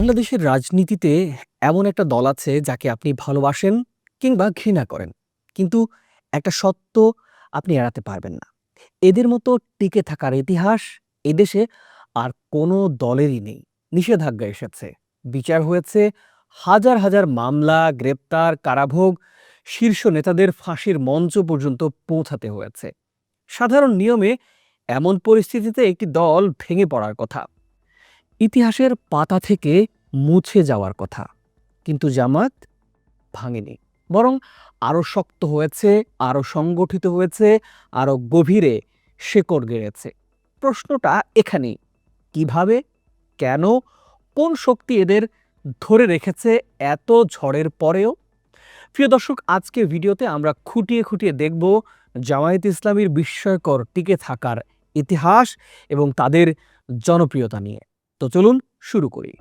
বাংলাদেশের রাজনীতিতে এমন একটা দল আছে যাকে আপনি ভালোবাসেন কিংবা ঘৃণা করেন। কিন্তু একটা সত্য আপনি এড়াতে পারবেন না। এদের মতো টিকে থাকার ইতিহাস এদেশে আর কোনো দলেরই নেই। নিষেধাজ্ঞা এসেছে। বিচার হয়েছে হাজার হাজার মামলা, গ্রেপ্তার, কারাভোগ, শীর্ষ নেতাদের ফাঁসির মঞ্চ পর্যন্ত পৌঁছাতে হয়েছে। সাধারণ নিয়মে এমন পরিস্থিতিতে একটি দল ভেঙে পড়ার কথা। ইতিহাসের পাতা থেকে মুছে যাওয়ার কথা। কিন্তু জামাত ভাঙেনি। বরং আরও শক্ত হয়েছে আরও সংগঠিত হয়েছে আরও গভীরে শেকড় গেড়েছে। প্রশ্নটা এখানেই। কীভাবে? কেন? কোন শক্তি এদের ধরে রেখেছে এত ঝড়ের পরেও? প্রিয় দর্শক আজকে ভিডিওতে আমরা খুঁটিয়ে খুঁটিয়ে দেখব জামায়াত ইসলামীর বিস্ময়কর টিকে থাকার ইতিহাস এবং তাদের জনপ্রিয়তা নিয়ে। তো চলুন শুরু করি।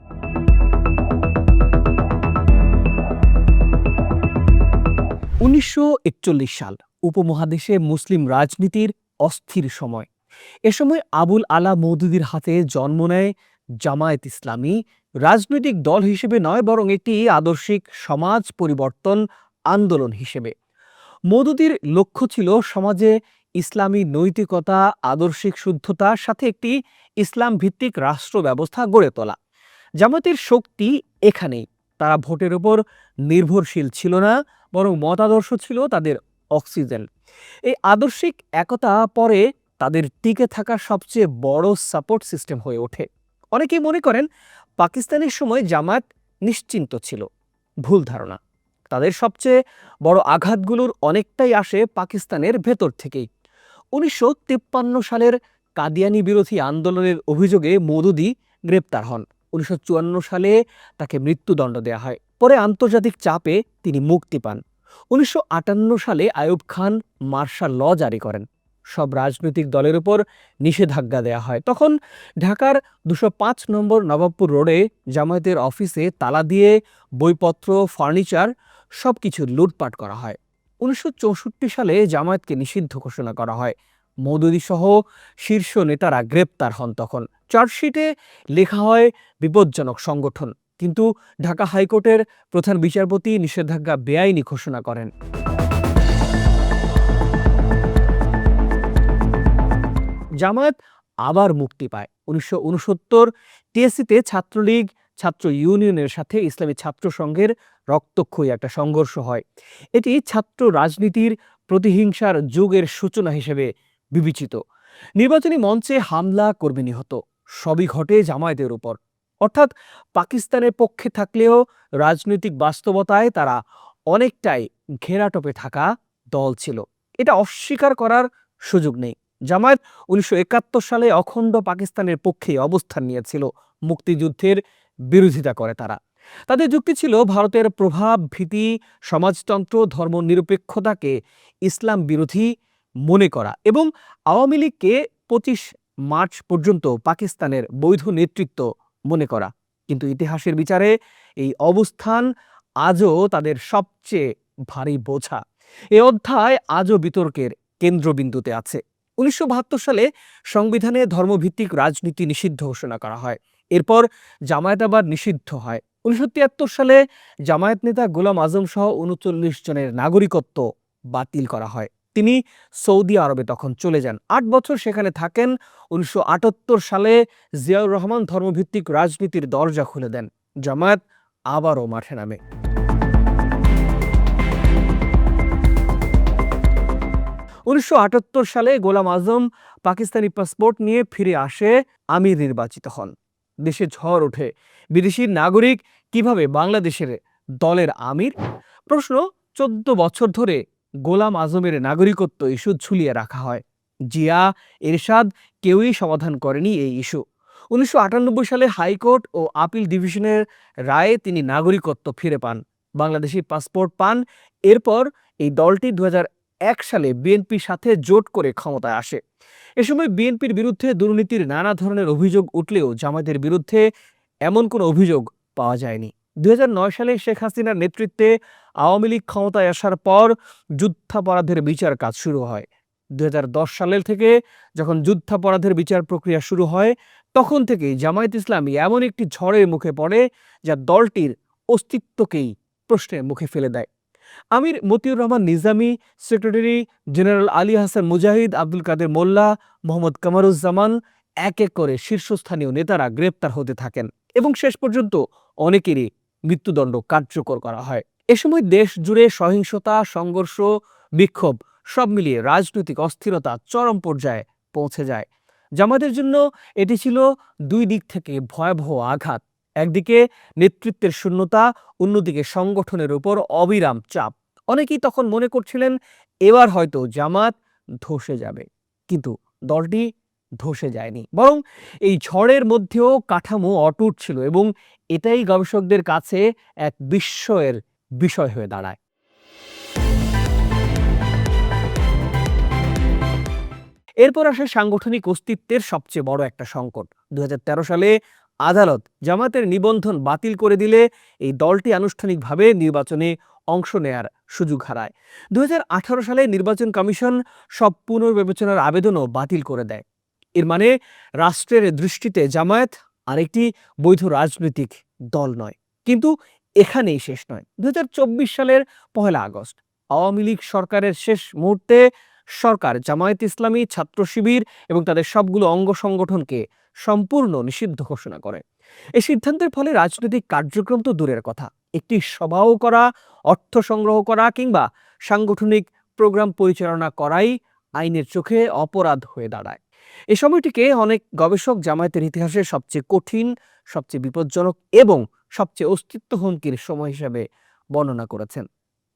উনিশশো সাল উপমহাদেশে মুসলিম রাজনীতির অস্থির সময়। এ সময় আবুল আলা মৌদুদির হাতে জন্ম নেয় জামায়াত ইসলামী, রাজনৈতিক দল হিসেবে নয়, বরং একটি আদর্শিক সমাজ পরিবর্তন আন্দোলন হিসেবে। মৌদুদির লক্ষ্য ছিল সমাজে ইসলামী নৈতিকতা, আদর্শিক শুদ্ধতার সাথে একটি ইসলাম ভিত্তিক রাষ্ট্র ব্যবস্থা গড়ে তোলা। জামাতের শক্তি এখানেই। তারা ভোটের উপর নির্ভরশীল ছিল না, বরং মতাদর্শ ছিল তাদের অক্সিজেন। এই আদর্শিক একতা পরে তাদের টিকে থাকার সবচেয়ে বড় সাপোর্ট সিস্টেম হয়ে ওঠে। অনেকেই মনে করেন, পাকিস্তানের সময় জামাত নিশ্চিন্ত ছিল। ভুল ধারণা। তাদের সবচেয়ে বড় আঘাতগুলোর অনেকটাই আসে পাকিস্তানের ভেতর থেকেই। উনিশশো তিপ্পান্ন সালের কাদিয়ানি বিরোধী আন্দোলনের অভিযোগে মৌদুদি গ্রেপ্তার হন। উনিশশো চুয়ান্ন সালে তাকে মৃত্যুদণ্ড দেওয়া হয়। পরে আন্তর্জাতিক চাপে তিনি মুক্তি পান। উনিশশো আটান্ন সালে আয়ুব খান মার্শাল ল জারি করেন। সব রাজনৈতিক দলের উপর নিষেধাজ্ঞা দেয়া হয়। তখন ঢাকার দুশো পাঁচ নম্বর নবাবপুর রোডে জামায়াতের অফিসে তালা দিয়ে বইপত্র, ফার্নিচার সব কিছু লুটপাট করা হয়। উনিশশো চৌষট্টি সালে জামায়াতকে নিষিদ্ধ ঘোষণা করা হয়। মৌদুদি সহ শীর্ষ নেতারা গ্রেপ্তার হন তখন। চার্জশিটে লেখা হয়, বিপজ্জনক সংগঠন। কিন্তু ঢাকা হাইকোর্টের প্রধান বিচারপতি নিষেধাজ্ঞা বেআইনি ঘোষণা করেন। জামায়াত আবার মুক্তি পায়। উনিশশো উনসত্তর টিএসসিতে ছাত্রলীগ ছাত্র ইউনিয়নের সাথে ইসলামী ছাত্র সংঘের রক্তক্ষয়ী একটা সংঘর্ষ হয়। এটি ছাত্র রাজনীতির প্রতিহিংসার যুগের সূচনা হিসেবে বিবেচিত। নির্বাচনী মঞ্চে হামলা কর্মী নিহত। সবই ঘটে জামায়াতের উপর। অর্থাৎ পাকিস্তানের পক্ষে থাকলেও রাজনৈতিক বাস্তবতায় তারা অনেকটাই ঘেরাটোপে থাকা দল ছিল। এটা অস্বীকার করার সুযোগ নেই। জামায়াত উনিশশো একাত্তর সালে অখণ্ড পাকিস্তানের পক্ষে অবস্থান নিয়েছিল। মুক্তিযুদ্ধের বিরোধিতা করে তারা। তাদের যুক্তি ছিল ভারতের প্রভাব, ভীতি, সমাজতন্ত্র, ধর্মনিরপেক্ষতাকে ইসলাম বিরোধী মনে করা এবং আওয়ামী লীগকে পঁচিশ মার্চ পর্যন্ত পাকিস্তানের বৈধ নেতৃত্ব মনে করা। কিন্তু ইতিহাসের বিচারে এই অবস্থান আজও তাদের সবচেয়ে ভারী বোঝা। এ অধ্যায় আজও বিতর্কের কেন্দ্রবিন্দুতে আছে। উনিশশো বাহাত্তর সালে সংবিধানে ধর্মভিত্তিক রাজনীতি নিষিদ্ধ ঘোষণা করা হয়। এরপর জামায়াত আবার নিষিদ্ধ হয়। উনিশশো তিয়াত্তর সালে জামায়াত নেতা গোলাম আজম সহ উনচল্লিশ জনের নাগরিকত্ব বাতিল করা হয়। তিনি সৌদি আরবে তখন চলে যান। আট বছর সেখানে থাকেন। উনিশশো আটাত্তর সালে জিয়াউর রহমান ধর্মভিত্তিক রাজনীতির দরজা খুলে দেন। জামায়াত আবারও মাঠে নামে। উনিশশো আটাত্তর সালে গোলাম আজম পাকিস্তানি পাসপোর্ট নিয়ে ফিরে আসে আমির নির্বাচিত হন। দেশে ঝড় ওঠে। বিদেশি নাগরিক কীভাবে বাংলাদেশের দলের আমির? প্রশ্ন, চোদ্দ বছর ধরে গোলাম আজমের নাগরিকত্ব ইস্যু ঝুলিয়ে রাখা হয়। জিয়া, এরশাদ কেউই সমাধান করেনি এই ইস্যু। উনিশশো আটানব্বই সালে হাইকোর্ট ও আপিল ডিভিশনের রায়ে তিনি নাগরিকত্ব ফিরে পান। বাংলাদেশি পাসপোর্ট পান। এরপর এই দলটি দু হাজার এক সালে বিএনপির সাথে জোট করে ক্ষমতায় আসে। এ সময় বিএনপির বিরুদ্ধে দুর্নীতির নানা ধরনের অভিযোগ উঠলেও জামায়াতের বিরুদ্ধে এমন কোনো অভিযোগ পাওয়া যায়নি। দুই হাজার নয় সালে শেখ হাসিনার নেতৃত্বে আওয়ামী লীগ ক্ষমতায় আসার পর যুদ্ধাপরাধের বিচার কাজ শুরু হয়। দুই হাজার দশ সালের থেকে যখন যুদ্ধাপরাধের বিচার প্রক্রিয়া শুরু হয়, তখন থেকেই জামায়াত ইসলামী এমন একটি ঝড়ের মুখে পড়ে যা দলটির অস্তিত্বকেই প্রশ্নের মুখে ফেলে দেয়। আমির মতিউর রহমান নিজামী, সেক্রেটারি জেনারেল আলী হাসান মুজাহিদ, আব্দুল কাদের মোল্লা, মোহাম্মদ কামারুজ্জামান, এক এক করে শীর্ষস্থানীয় নেতারা গ্রেপ্তার হতে থাকেন এবং শেষ পর্যন্ত অনেকেরই মৃত্যুদণ্ড কার্যকর করা হয়। এ সময় দেশ জুড়ে সহিংসতা, সংঘর্ষ, বিক্ষোভ সব মিলিয়ে রাজনৈতিক অস্থিরতা চরম পর্যায়ে পৌঁছে যায়। জামাতের জন্য এটি ছিল দুই দিক থেকে ভয়াবহ আঘাত। একদিকে নেতৃত্বের শূন্যতা, অন্যদিকে সংগঠনের উপর অবিরাম চাপ। অনেকেই তখন মনে করছিলেন, এবার হয়তো জামাত ধসে যাবে। কিন্তু দলটি ধসে যায়নি। বরং এই ঝড়ের মধ্যেও কাঠামো অটুট ছিল এবং এটাই গবেষকদের কাছে এক বিস্ময়ের বিষয় হয়ে দাঁড়ায়। এরপর আসে সাংগঠনিক অস্তিত্বের সবচেয়ে বড় একটা সংকট। দুই হাজার তেরো সালে আদালত জামাতের নিবন্ধন বাতিল করে দিলে এই দলটি আনুষ্ঠানিকভাবে নির্বাচনে অংশ নেয়ার সুযোগ হারায়। দুহাজার আঠারো সালে নির্বাচন কমিশন সব পুনর্বিবেচনার আবেদনও বাতিল করে দেয়। এর মানে রাষ্ট্রের দৃষ্টিতে জামায়াত আরেকটি বৈধ রাজনৈতিক দল নয়। কিন্তু এখানেই শেষ নয়। দু সালের পহেলা আগস্ট, আওয়ামী লীগ সরকারের শেষ মুহূর্তে সরকার জামায়াত ইসলামী ছাত্র শিবির এবং তাদের সবগুলো অঙ্গ সংগঠনকে সম্পূর্ণ নিষিদ্ধ ঘোষণা করে। এই সিদ্ধান্তের ফলে রাজনৈতিক কার্যক্রম তো দূরের কথা। একটি সভাও করা, অর্থ সংগ্রহ করা কিংবা সাংগঠনিক প্রোগ্রাম পরিচালনা করাই আইনের চোখে অপরাধ হয়ে দাঁড়ায়। এই সময়টিকে অনেক গবেষক জামায়াতের ইতিহাসে সবচেয়ে কঠিন, সবচেয়ে বিপজ্জনক এবং সবচেয়ে অস্তিত্ব হুমকির সময় হিসাবে বর্ণনা করেছেন।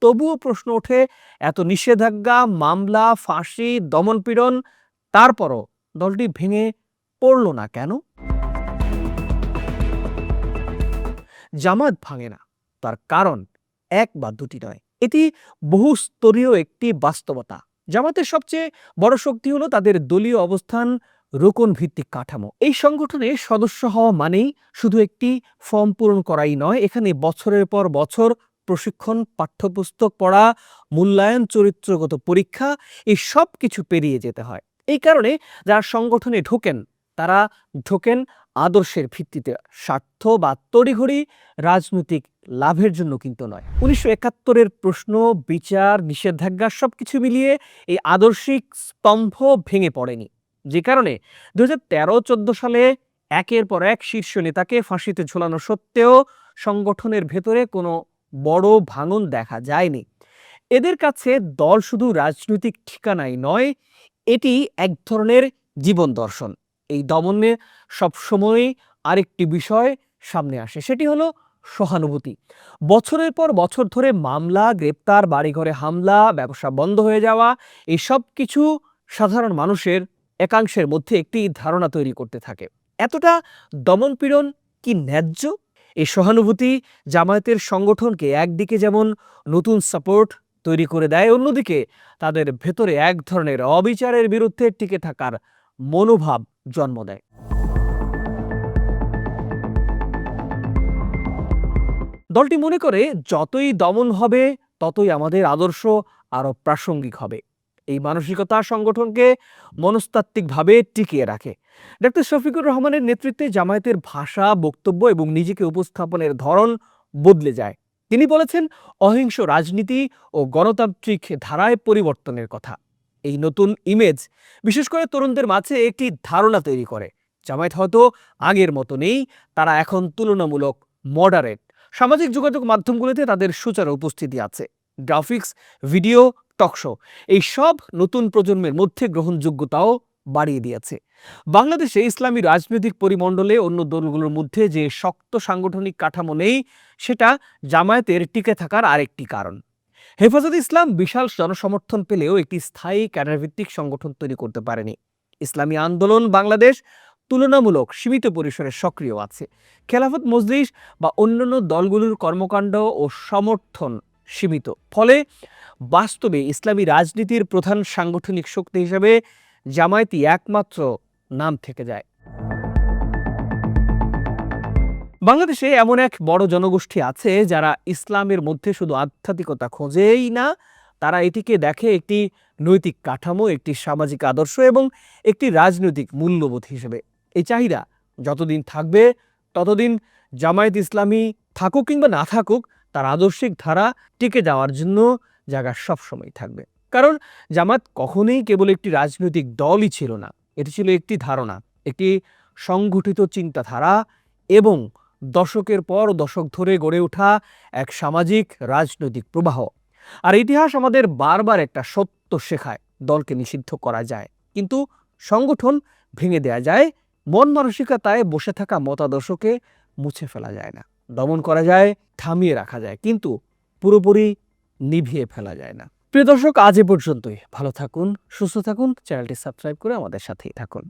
তবুও প্রশ্ন ওঠে, এত নিষেধাজ্ঞা, মামলা, ফাঁসি, দমনপীড়ন, তারপরও দলটি ভেঙে পড়ল না কেন? জামাত ভাঙে না, তার কারণ এক বা দুটি নয়। এটি বহুস্তরীয় একটি বাস্তবতা। জামাতের সবচেয়ে বড় শক্তি হলো তাদের দলীয় অবস্থান রোকন ভিত্তিক কাঠামো। এই সংগঠনে সদস্য হওয়া মানেই শুধু একটি ফর্ম পূরণ করাই নয়, এখানে বছরের পর বছর প্রশিক্ষণ, পাঠ্যপুস্তক পড়া, মূল্যায়ন, চরিত্রগত পরীক্ষা, এই সব কিছু পেরিয়ে যেতে হয়। এই কারণে যারা সংগঠনে ঢোকেন তারা ঢোকেন আদর্শের ভিত্তিতে। স্বার্থ বা তড়িঘড়ি রাজনৈতিক লাভের জন্য কিন্তু নয়। উনিশশো একাত্তরের প্রশ্ন, বিচার, নিষেধাজ্ঞা সবকিছু মিলিয়ে এই আদর্শিক স্তম্ভ ভেঙে পড়েনি। যে কারণে দু হাজার তেরো, চোদ্দ সালে একের পর এক শীর্ষ নেতাকে ফাঁসিতে ঝোলানো সত্ত্বেও সংগঠনের ভেতরে কোনো বড় ভাঙন দেখা যায়নি। এদের কাছে দল শুধু রাজনৈতিক ঠিকানাই নয়, এটি এক ধরনের জীবন দর্শন। এই দমনে সবসময়ই আরেকটি বিষয় সামনে আসে, সেটি হলো সহানুভূতি। বছরের পর বছর ধরে মামলা, গ্রেপ্তার, বাড়িঘরে হামলা, ব্যবসা বন্ধ হয়ে যাওয়া, এই সব কিছু সাধারণ মানুষের একাংশের মধ্যে একটি ধারণা তৈরি করতে থাকে। এতটা দমনপীড়ন কি ন্যায্য? এই সহানুভূতি জামায়াতের সংগঠনকে একদিকে যেমন নতুন সাপোর্ট তৈরি করে দেয়, অন্যদিকে তাদের ভেতরে এক ধরনের অবিচারের বিরুদ্ধে টিকে থাকার মনোভাব জন্ম দেয়। দলটি মনে করে, যতই দমন হবে, ততই আমাদের আদর্শ আরও প্রাসঙ্গিক হবে। এই মানসিকতা সংগঠনকে মনস্তাত্ত্বিকভাবে টিকিয়ে রাখে। ডক্টর শফিকুর রহমানের নেতৃত্বে জামায়াতের ভাষা, বক্তব্য এবং নিজেকে উপস্থাপনের ধরন বদলে যায়। তিনি বলেছেন, অহিংস রাজনীতি ও গণতান্ত্রিক ধারায় পরিবর্তনের কথা। এই নতুন ইমেজ বিশেষ করে তরুণদের মাঝে একটি ধারণা তৈরি করে। জামায়াত হয়তো আগের মতো নেই, তারা এখন তুলনামূলক মডারেট সামাজিক যোগাযোগ মাধ্যমগুলোতে তাদের সুচারু উপস্থিতি আছে। গ্রাফিক্স ভিডিও টকশো এই সব নতুন প্রজন্মের মধ্যে গ্রহণযোগ্যতাও বাড়িয়ে দিয়েছে। বাংলাদেশে ইসলামী রাজনৈতিক পরিমণ্ডলে অন্য দলগুলোর মধ্যে যে শক্ত সাংগঠনিক কাঠামো নেই, সেটা জামায়াতের টিকে থাকার আরেকটি কারণ। হেফাজত ইসলাম বিশাল জনসমর্থন পেলেও একটি স্থায়ী ক্যাডারভিত্তিক সংগঠন তৈরি করতে পারেনি। ইসলামী আন্দোলন বাংলাদেশ তুলনামূলক সীমিত পরিসরে সক্রিয় আছে। খেলাফত মজলিস বা অন্যান্য দলগুলোর কর্মকাণ্ড ও সমর্থন সীমিত। ফলে বাস্তবে ইসলামী রাজনীতির প্রধান সাংগঠনিক শক্তি হিসেবে জামায়াতি একমাত্র নাম থেকে যায়। বাংলাদেশে এমন এক বড় জনগোষ্ঠী আছে যারা ইসলামের মধ্যে শুধু আধ্যাত্মিকতা খোঁজেই না, তারা এটিকে দেখে একটি নৈতিক কাঠামো, একটি সামাজিক আদর্শ এবং একটি রাজনৈতিক মূল্যবোধ হিসেবে। এই চাহিদা যতদিন থাকবে, ততদিন জামায়াত ইসলামী থাকুক কিংবা না থাকুক, তার আদর্শিক ধারা টিকে যাওয়ার জন্য জায়গা সবসময় থাকবে। কারণ জামাত কখনোই কেবল একটি রাজনৈতিক দলই ছিল না, এটি ছিল একটি ধারণা, একটি সংগঠিত চিন্তাধারা এবং দশকের পর দশক ধরে গড়ে ওঠা এক সামাজিক রাজনৈতিক প্রবাহ। আর ইতিহাস আমাদের বারবার একটা সত্য শেখায়, দলকে নিষিদ্ধ করা যায়। কিন্তু সংগঠন ভেঙে দেয়া যায়, মন মানসিকতায় বসে থাকা মতাদর্শকে মুছে ফেলা যায় না। দমন করা যায়, থামিয়ে রাখা যায়, কিন্তু পুরোপুরি নিভিয়ে ফেলা যায় না। প্রিয় দর্শক, আজ এ পর্যন্তই। ভালো থাকুন, সুস্থ থাকুন, চ্যানেলটি সাবস্ক্রাইব করে আমাদের সাথেই থাকুন।